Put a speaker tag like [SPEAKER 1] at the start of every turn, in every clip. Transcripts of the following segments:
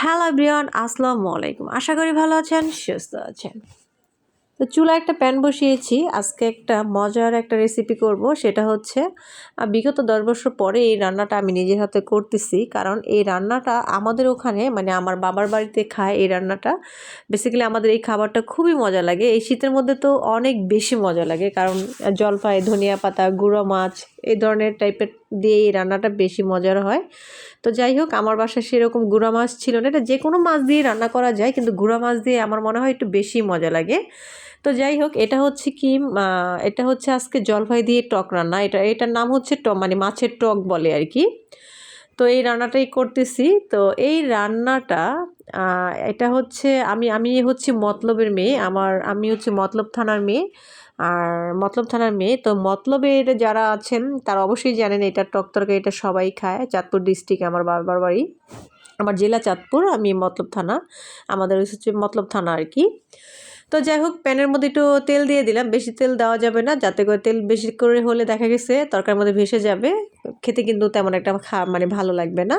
[SPEAKER 1] Hello Brian আসসালামু আলাইকুম। আশা করি ভালো আছেন, সুস্থ আছেন। তো চুলা একটা প্যান বসিয়েছি। আজকে একটা মজার একটা রেসিপি করব, সেটা হচ্ছে বিগত দশ বছর পরে এই রান্নাটা আমি নিজের হাতে করতেছি। কারণ এই রান্নাটা আমাদের ওখানে মানে আমার বাবার বাড়িতে খায় এই রান্নাটা। বেসিক্যালি আমাদের এই খাবারটা খুবই মজা লাগে। এই শীতের মধ্যে তো অনেক বেশি মজা লাগে। কারণ জলপাই, ধনিয়া পাতা, গুঁড়ো মাছ এই ধরনের টাইপের দিয়ে এই রান্নাটা বেশি মজার হয়। তো যাই হোক, আমার বাসায় সেরকম গুঁড়া মাছ ছিল না। এটা যে কোনো মাছ দিয়ে রান্না করা যায়, কিন্তু গুঁড়া মাছ দিয়ে আমার মনে হয় একটু বেশি মজা লাগে। তো যাই হোক, এটা হচ্ছে কি এটা হচ্ছে আজকে জলপাই দিয়ে টক রান্না। এটা, এটার নাম হচ্ছে ট মানে মাছের টক বলে আর কি। তো এই রান্নাটাই করতেছি। তো এই রান্নাটা এটা হচ্ছে, আমি আমি হচ্ছে মতলবের মেয়ে। আমার, আমি হচ্ছে মতলব থানার মেয়ে। আর মতলব থানার মেয়ে। তো মতলবের যারা আছেন, তারা অবশ্যই জানেন এটা টক তরকারি, এটা সবাই খায়। চাঁদপুর ডিস্ট্রিক্ট আমার বাবার বাড়ি। আমার জেলা চাঁদপুর, আমি মতলব থানা। আমাদের হচ্ছে মতলব থানা আর কি। তো যাই হোক, প্যানের মধ্যে একটু তেল দিয়ে দিলাম। বেশি তেল দেওয়া যাবে না। যাতে করে তেল বেশি করে হলে দেখা গেছে তরকারির মধ্যে ভেসে যাবে। খেতে কিন্তু তেমন একটা খা মানে ভালো লাগবে না।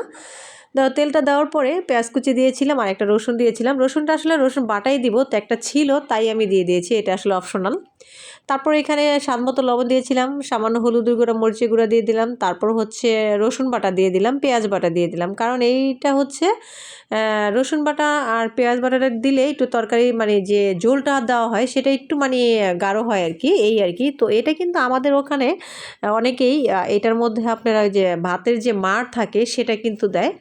[SPEAKER 1] তেলটা দেওয়ার পরে পেঁয়াজ কুচি দিয়েছিলাম আর একটা রসুন দিয়েছিলাম। রসুনটা আসলে রসুন বাটাই দিব, তো একটা ছিল, তাই আমি দিয়ে দিয়েছি, এটা আসলে অপশনাল তারপর এখানে স্বাদ মতো লবণ দিয়েছিলাম, সামান্য হলুদের গুঁড়া, মরিচের গুঁড়া দিয়ে দিলাম, তারপর হচ্ছে রসুন বাটা দিয়ে দিলাম, পেঁয়াজ বাটা দিয়ে দিলাম। কারণ এইটা হচ্ছে রসুন বাটা আর পেঁয়াজ বাটাটা দিলে একটু তরকারি মানে যে ঝোলটা দেওয়া হয়, সেটা একটু মানে গাঢ় হয় আর কি, এই আর কি। তো এটা কিন্তু আমাদের ওখানে অনেকেই এটার মধ্যে আপনারা যে ভাতের যে মার থাকে, সেটা কিন্তু দেয়।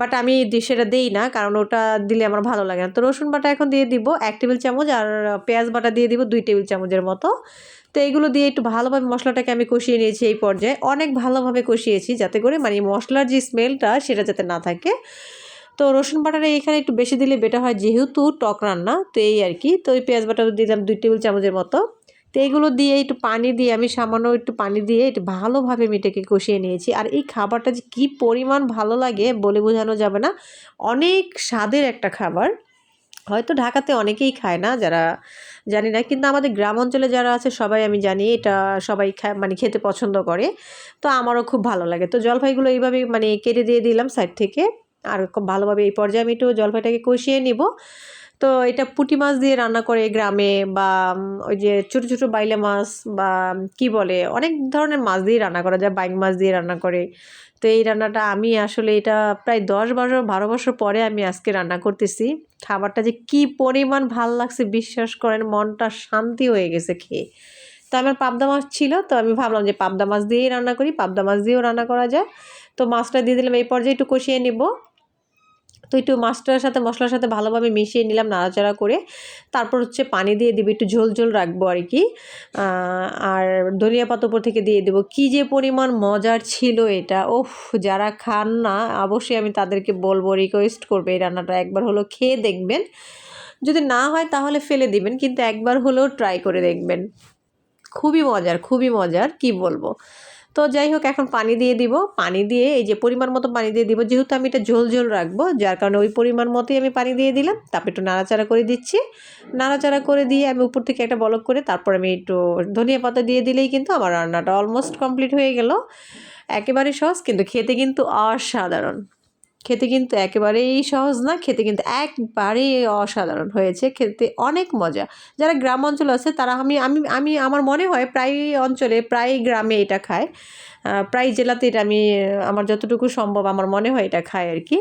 [SPEAKER 1] বাট আমি সেটা দেই না, কারণ ওটা দিলে আমার ভালো লাগে না। তো রসুন বাটা এখন দিয়ে দিব এক টেবিল চামচ, আর পেঁয়াজ বাটা দিয়ে দিব দুই টেবিল চামচের মতো। তো এইগুলো দিয়ে একটু ভালোভাবে মশলাটাকে আমি কষিয়ে নিয়েছি এই পর্যায়ে। অনেক ভালোভাবে কষিয়েছি যাতে করে মানে মশলার যে স্মেলটা সেটা যাতে না থাকে। তো রসুন বাটাটা এখানে একটু বেশি দিলে বেটার হয়, যেহেতু টক রান্না, তো এই আর কি। তো ওই পেঁয়াজ বাটা দিলাম দুই টেবিল চামচের মতো। তো এইগুলো দিয়ে একটু পানি দিয়ে, আমি সামান্য একটু পানি দিয়ে একটু ভালোভাবে মিটেকে কষিয়ে নিয়েছি। আর এই খাবারটা যে কী পরিমাণ ভালো লাগে বলে বোঝানো যাবে না। অনেক স্বাদের একটা খাবার। হয়তো ঢাকাতে অনেকেই খায় না, যারা জানি না, কিন্তু আমাদের গ্রাম অঞ্চলে যারা আছে, সবাই আমি জানি এটা সবাই খায় মানে খেতে পছন্দ করে। তো আমারও খুব ভালো লাগে। তো জলপাইগুলো এইভাবে মানে কেটে দিয়ে দিলাম সাইড থেকে। আর খুব ভালোভাবে এই পর্যায়ে আমি একটু জলপাইটাকে কষিয়ে নিব। তো এটা পুঁটি মাছ দিয়ে রান্না করে গ্রামে বা ওই যে ছোটো ছোটো বাইলে মাছ বা কি বলে, অনেক ধরনের মাছ দিয়ে রান্না করা যায়, বাইং মাছ দিয়ে রান্না করে। তো এই রান্নাটা আমি আসলে এটা প্রায় দশ বছর, বারো বছর পরে আমি আজকে রান্না করতেছি। খাবারটা যে কি পরিমাণ ভালো লাগছে, বিশ্বাস করেন, মনটা শান্তি হয়ে গেছে খেয়ে। তো আমার পাবদা মাছ ছিল, তো আমি ভাবলাম যে পাবদা মাছ দিয়েই রান্না করি, পাবদা মাছ দিয়েও রান্না করা যায়। তো মাছটা দিয়ে দিলাম, এই পর্যায়ে একটু কষিয়ে নিব। তো একটু মাছটার সাথে মশলার সাথে ভালোভাবে মিশিয়ে নিলাম নাড়াচাড়া করে। তারপর হচ্ছে পানি দিয়ে দিব, একটু ঝোল ঝোল রাখব আর কি। আর ধনিয়া পাতা উপর থেকে দিয়ে দেবো। কী যে পরিমাণ মজার ছিল এটা। ওফ, যারা খান না, অবশ্যই আমি তাদেরকে বলব রিকোয়েস্ট করবে এই রান্নাটা। একবার হলো খেয়ে দেখবেন। যদি না হয় তাহলে ফেলে দিবেন, কিন্তু একবার হলেও ট্রাই করে দেখবেন। খুবই মজার খুবই মজার, কি বলব? তো যাই হোক, এখন পানি দিয়ে দিব। পানি দিয়ে এই যে পরিমাণ মতো পানি দিয়ে দিব, যেহেতু আমি এটা ঝোল ঝোল রাখব, যার কারণে ওই পরিমাণ মতোই আমি পানি দিয়ে দিলাম। তারপর একটু নাড়াচাড়া করে দিচ্ছি। নাড়াচাড়া করে দিয়ে আমি উপর থেকে একটা বলক করে তারপর আমি একটু ধনিয়া পাতা দিয়ে দিলেই কিন্তু আমার রান্নাটা অলমোস্ট কমপ্লিট হয়ে গেল। একেবারে সহজ, কিন্তু খেতে কিন্তু অসাধারণ। খেতে কিন্তু একেবারেই সহজ না, খেতে কিন্তু একবারেই অসাধারণ হয়েছে, খেতে অনেক মজা। যারা গ্রাম অঞ্চল আছে তারা, আমি আমি আমি, আমার মনে হয় প্রায় অঞ্চলে, প্রায় গ্রামে এটা খায়। প্রায় জেলাতে এটা আমি, আমার যতটুকু সম্ভব আমার মনে হয় এটা খায় আর কি।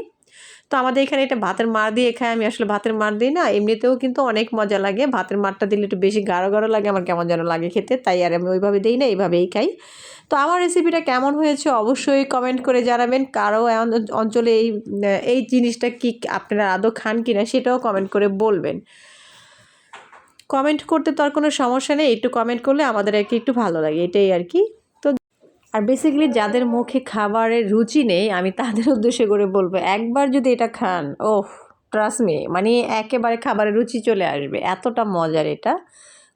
[SPEAKER 1] তো আমাদের এখানে এটা ভাতের মার দিয়ে খাই, আমি আসলে ভাতের মার দিই না, এমনিতেও কিন্তু অনেক মজা লাগে। ভাতের মারটা দিলে একটু বেশি গাঢ় গাঢ় লাগে, আমার কেমন যেন লাগে খেতে, তাই আর আমি ওইভাবে দিই না, এইভাবেই খাই। তো আমার রেসিপিটা কেমন হয়েছে অবশ্যই কমেন্ট করে জানাবেন, কারও অঞ্চলে এই এই জিনিসটা কি আপনারা আদৌ খান কি না সেটাও কমেন্ট করে বলবেন। কমেন্ট করতে তো আর কোনো সমস্যা নেই, একটু কমেন্ট করলে আমাদের আর কি একটু ভালো লাগে, এটাই আর কি। আর বেসিক্যালি যাদের মুখে খাবারের রুচি নেই, আমি তাদের উদ্দেশ্যে করে বলব, একবার যদি এটা খান, ওহ ট্রাস্ট মি মানে একেবারে খাবারের রুচি চলে আসবে। এতটা মজার এটা।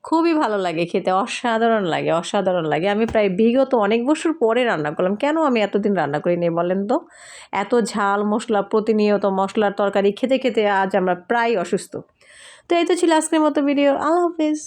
[SPEAKER 1] খুবই ভালো লাগে খেতে, অসাধারণ লাগে অসাধারণ লাগে। আমি প্রায় বিগত অনেক বছর পরে রান্না করলাম। কেন আমি এতদিন রান্না করি নি বলেন তো? এত ঝাল মশলা, প্রতিনিয়ত মশলার তরকারি খেতে খেতে আজ আমরা প্রায় অসুস্থ। তো এই তো ছিল আজকের মতো ভিডিও আল্লাহ হাফিজ।